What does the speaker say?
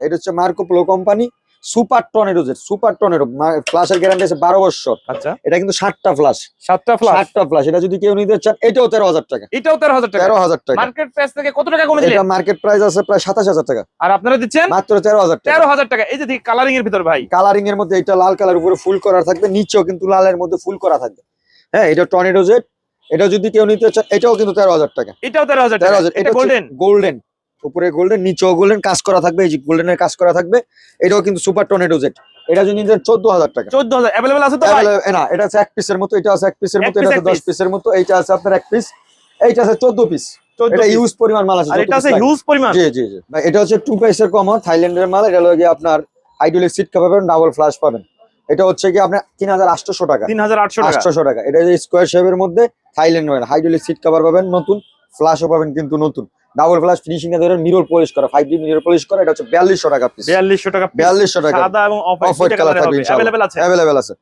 এটা হচ্ছে Marco Polo company super tornado jet super tornado ফ্লাশের guarantee আছে বারো বছর। আচ্ছা। এটা কিন্তু ষাটটা ফ্লাশ সাতটা ফ্লাশ ষাটটা ফ্লাশ এটা যদি কেউ নিতে চান এটাও তেরো হাজার টাকা। এটাও তেরো হাজার টাকা। তেরো হাজার টাকা। মার্কেট প্রাইস থেকে কত টাকা কমে এটা মার্কেট প্রাইস আছে প্রায় সাতাশ হাজার টাকা। আর আপনারা দিচ্ছেন? মাত্র তেরো হাজার টাকা। তেরো হাজার টাকা। এই যে কালারিং এর ভিতর ভাই। কালারিং এর মধ্যে এটা লাল কালার উপরে ফুল করা থাকবে নিচেও কিন্তু লালের মধ্যে ফুল করা থাকবে। হ্যাঁ এটা টর্নেডো জেট এটা যদি কেউ নিতে চান এটাও কিন্তু তেরো হাজার টাকা। এটাও তেরো হাজার তেরো হাজার। এটা গোল্ডেন গোল্ডেন উপরে গোল্ডেন নিচেও গোল্ডেন কাজ করা থাকবে এই যে গোল্ডেনের কাজ করা থাকবে। এটাও কিন্তু সুপার টর্নেডো জেট এটা যদি নিতে চোদ্দ হাজার টাকা। চোদ্দ হাজার। অ্যাভেলেবল আছে তো ভাই? না এটা আছে এক পিসের মতো এটা আছে এক পিসের মতো এটা আছে দশ piece। পিসের মতো এইটা আছে আপনার এক পিস এইটা আছে চোদ্দ পিস চোদ্দ এটা। ইউজ পরিমাণ মাল আছে আর এটা আছে লাগে। হিউজ পরিমাণ। জি জি জি। ভাই, এটা হচ্ছে টু পিসের কমন থাইল্যান্ডের মাল এটা হলো গিয়ে আপনার হাইড্রোলিক সিট পাবেন ডাবল ফ্লাশ পাবেন। এটা হচ্ছে কি আপনার তিন হাজার আটশোশো টাকা। তিন হাজার আটশো টাকা। এটা স্কোয়ার শেপের মধ্যে থাইল্যান্ড পাবেন হাইড্রোলিক সিট কভার পাবেন নতুন ফ্লাশও পাবেন কিন্তু নতুন। ডাবল ফ্লাশ ফিনিশিং এ ধরে মিরর পলিশ করা ফাইভ ডি মিরর পলিশ করা এটা হচ্ছে বিয়াল্লিশশো টাকা পিস বিয়াল্লিশশো টাকা piece। বিয়াল্লিশশো টাকা। সাদা এবং অফ হোয়াইট কালার থাকবে अवेलेबल আছে? अवेलेबल আছে।